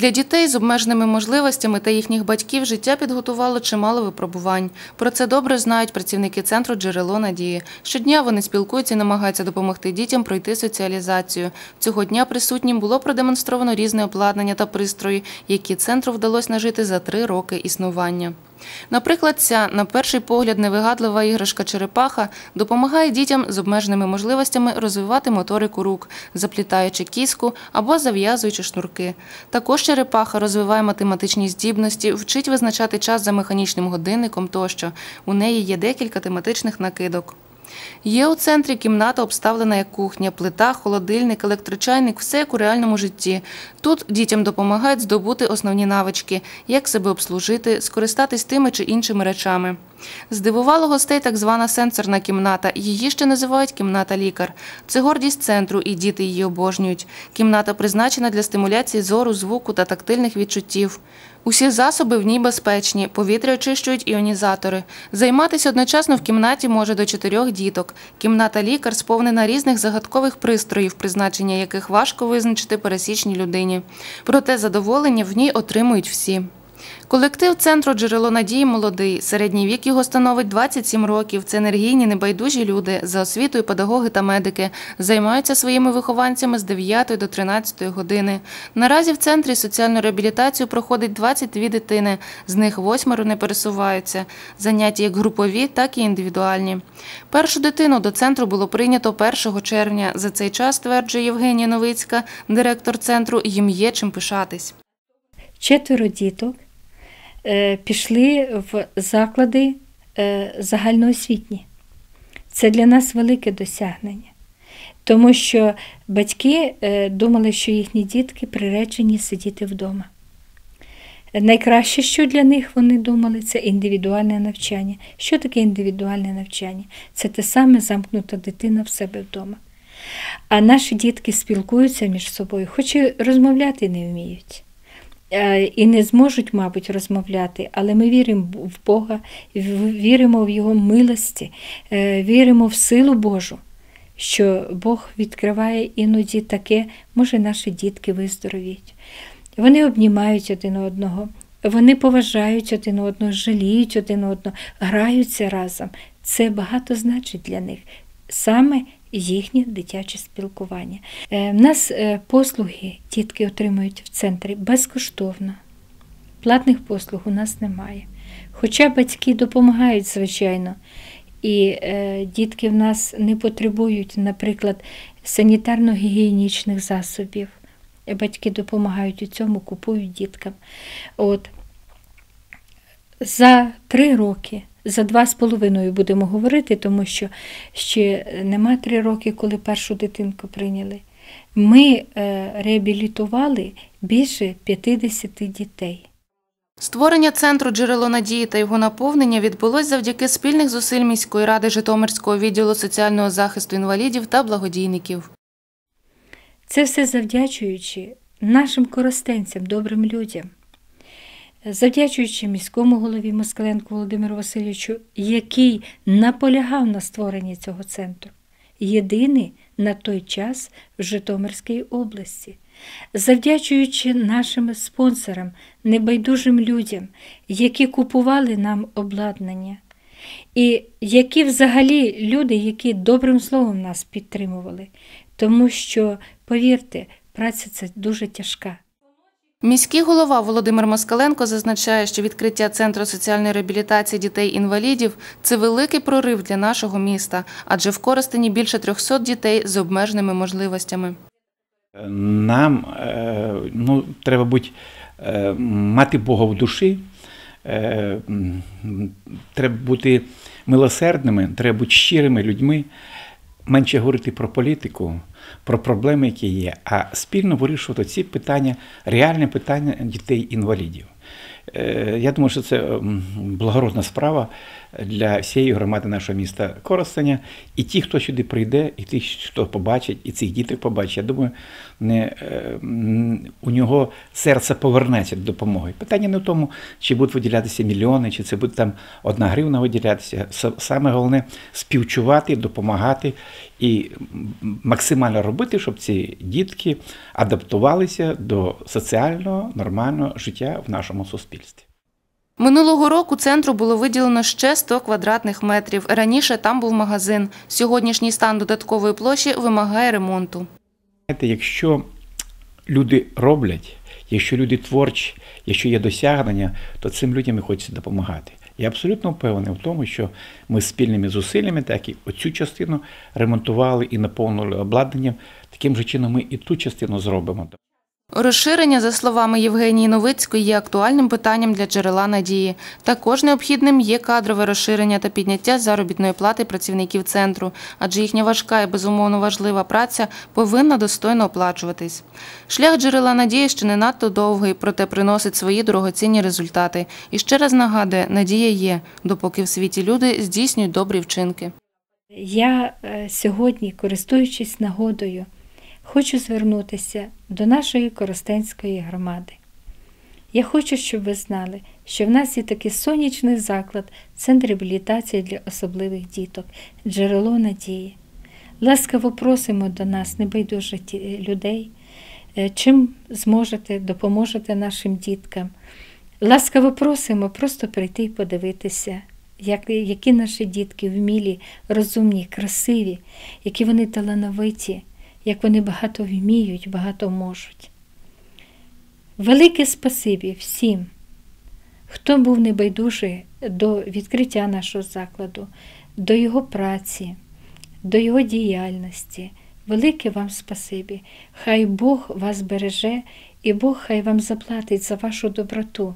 Для дітей з обмеженими можливостями та їхніх батьків життя підготувало чимало випробувань. Про це добре знають працівники центру Джерело надії. Щодня вони спілкуються і намагаються допомогти дітям пройти соціалізацію. Цього дня присутнім було продемонстровано різне обладнання та пристрої, які центру вдалося нажити за три роки існування. Наприклад, ця, на перший погляд, невигадлива іграшка черепаха допомагає дітям з обмеженими можливостями розвивати моторику рук, заплітаючи кіску або зав'язуючи шнурки. Також черепаха розвиває математичні здібності, вчить визначати час за механічним годинником тощо. У неї є декілька тематичних накидок. Є у центрі кімната, обставлена як кухня, плита, холодильник, електрочайник, все як у реальному житті. Тут дітям допомагають здобути основні навички, як себе обслужити, скористатись тими чи іншими речами. Здивувало гостей так звана сенсорна кімната. Її ще називають кімната лікар. Це гордість центру, і діти її обожнюють. Кімната призначена для стимуляції зору, звуку та тактильних відчуттів. Усі засоби в ній безпечні, повітря очищують іонізатори. Займатися одночасно в кімнаті може до чотирьох діток. Кімната лікар сповнена різних загадкових пристроїв, призначення яких важко визначити пересічній людині. Проте задоволення в ній отримують всі. Колектив центру Джерело надії молодий. Середній вік його становить 27 років. Це енергійні, небайдужі люди за освітою, педагоги та медики. Займаються своїми вихованцями з 9 до 13 години. Наразі в центрі соціальну реабілітацію проходить 22 дитини. З них восьмеро не пересуваються. Заняття як групові, так і індивідуальні. Першу дитину до центру було прийнято 1 червня. За цей час, стверджує Євгенія Новицька, директор центру, їм є чим пишатись. четверо діток пішли в заклади е, загальноосвітні. Це для нас велике досягнення, тому що батьки е, думали, що їхні дітки приречені сидіти вдома. Найкраще, що для них вони думали, це індивідуальне навчання. Що таке індивідуальне навчання? Це те саме замкнута дитина в себе вдома. А наші дітки спілкуються між собою, хоч і розмовляти не вміють. Е, І не зможуть, мабуть, розмовляти, але ми віримо в Бога, віримо в Його милості, е, віримо в силу Божу, що Бог відкриває іноді таке, може наші дітки виздоровіють. Вони обнімають один одного, вони поважають один одного, жаліють один одного, граються разом. Це багато значить для них. Саме їхнє дитяче спілкування. Е, В нас е, послуги дітки отримують в центрі безкоштовно. Платних послуг у нас немає. Хоча батьки допомагають, звичайно, і е, дітки в нас не потребують, наприклад, санітарно-гігієнічних засобів. Е, Батьки допомагають у цьому, купують діткам. От. За три роки, за два з половиною будемо говорити, тому що ще нема три роки, коли першу дитинку прийняли. Ми е, реабілітували більше 50 дітей. Створення центру джерело надії та його наповнення відбулось завдяки спільних зусиль міської ради Житомирського відділу соціального захисту інвалідів та благодійників. Це все завдячуючи нашим коростенцям, добрим людям, завдячуючи міському голові Москаленку Володимиру Васильовичу, який наполягав на створенні цього центру, єдиний на той час в Житомирській області, завдячуючи нашим спонсорам, небайдужим людям, які купували нам обладнання. І які взагалі люди, які добрим словом нас підтримували, тому що, повірте, праця це дуже тяжка. Міський голова Володимир Москаленко зазначає, що відкриття центру соціальної реабілітації дітей-інвалідів це великий прорив для нашого міста, адже в Коростені більше 300 дітей з обмеженими можливостями. Нам е, ну, треба бути, е, мати Бога в душі, е, треба бути милосердними, треба бути щирими людьми, менше говорити про політику, про проблеми, які є, а спільно вирішувати ці питання, реальні питання дітей-інвалідів. Е, Я думаю, що це благородна справа для всієї громади нашого міста Коростеня. І ті, хто сюди прийде, і ті, хто побачить, і цих діток побачить, я думаю, не, е, у нього серце повернеться до допомоги. Питання не в тому, чи будуть виділятися мільйони, чи це буде там одна гривна виділятися. Саме головне співчувати, допомагати і максимально робити, щоб ці дітки адаптувалися до соціального нормального життя в нашому суспільстві. Минулого року центру було виділено ще 100 квадратних метрів. Раніше там був магазин. Сьогоднішній стан додаткової площі вимагає ремонту. Якщо люди роблять, якщо люди творчі, якщо є досягнення, то цим людям хочеться допомагати. Я абсолютно впевнений в тому, що ми спільними зусиллями, так і оцю частину ремонтували і наповнили обладнанням. Таким же чином ми і ту частину зробимо. Розширення, за словами Євгенії Новицької, є актуальним питанням для джерела надії. Також необхідним є кадрове розширення та підняття заробітної плати працівників центру, адже їхня важка і безумовно важлива праця повинна достойно оплачуватись. Шлях джерела надії ще не надто довгий, проте приносить свої дорогоцінні результати. І ще раз нагадує, надія є, допоки в світі люди здійснюють добрі вчинки. Я е, сьогодні, користуючись нагодою, хочу звернутися до нашої Коростенської громади. Я хочу, щоб ви знали, що в нас є такий сонячний заклад, центр реабілітації для особливих діток, джерело надії. Ласкаво просимо до нас, небайдужих людей, е, чим зможете, допоможете нашим діткам. Ласкаво просимо просто прийти і подивитися, як, які наші дітки вмілі, розумні, красиві, які вони талановиті, як вони багато вміють, багато можуть. Велике спасибі всім, хто був небайдужий до відкриття нашого закладу, до його праці, до його діяльності. Велике вам спасибі. Хай Бог вас береже і Бог хай вам заплатить за вашу доброту.